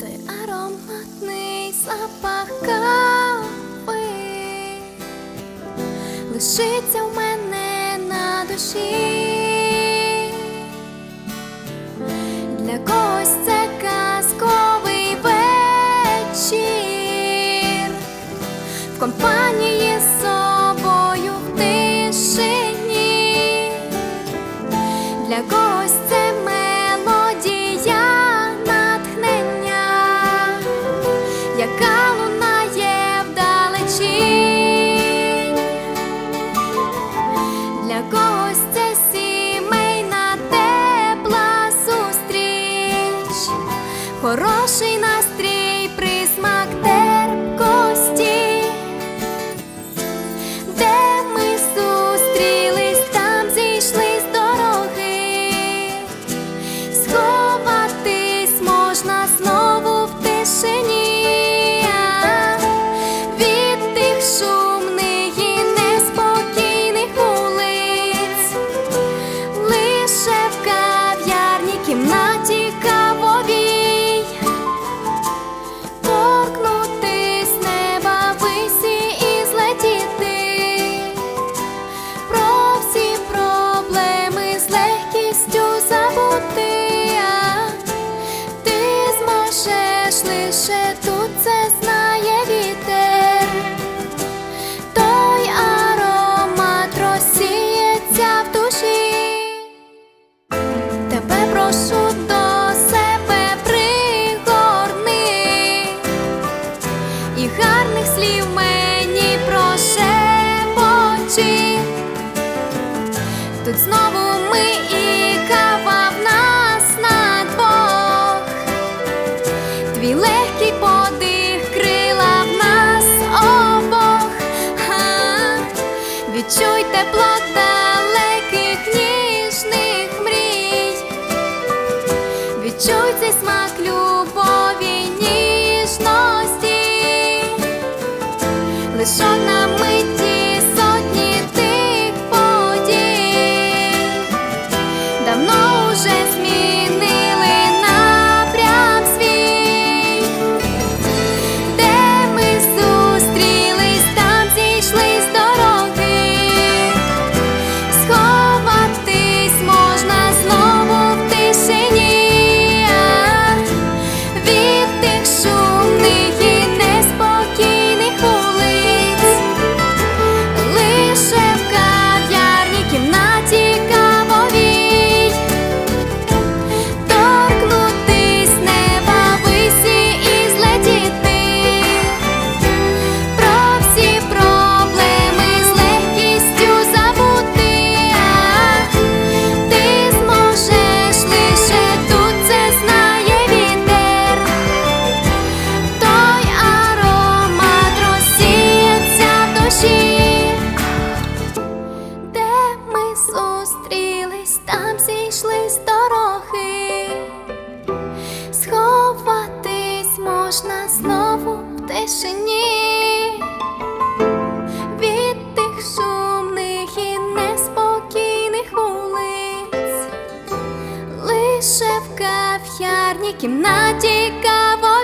Той ароматний запах лишиться в мене на душі. Компанії з собою в тишині. Для когось це мелодія натхнення, яка лунає вдалечінь. Для когось це сімейна тепла зустріч, хороший настрій, Тут знову ми і кава в нас на двох. Твій легкий подих, крила в нас обох. Ха. Відчуй тепло далеких ніжних мрій. Відчуй цей смак любові, ніжності. Лиш одна зустрілись, там зійшли дороги, сховатись можна знову в тишині, від тих шумних і неспокійних вулиць, лише в кав'ярні кімнаті каво.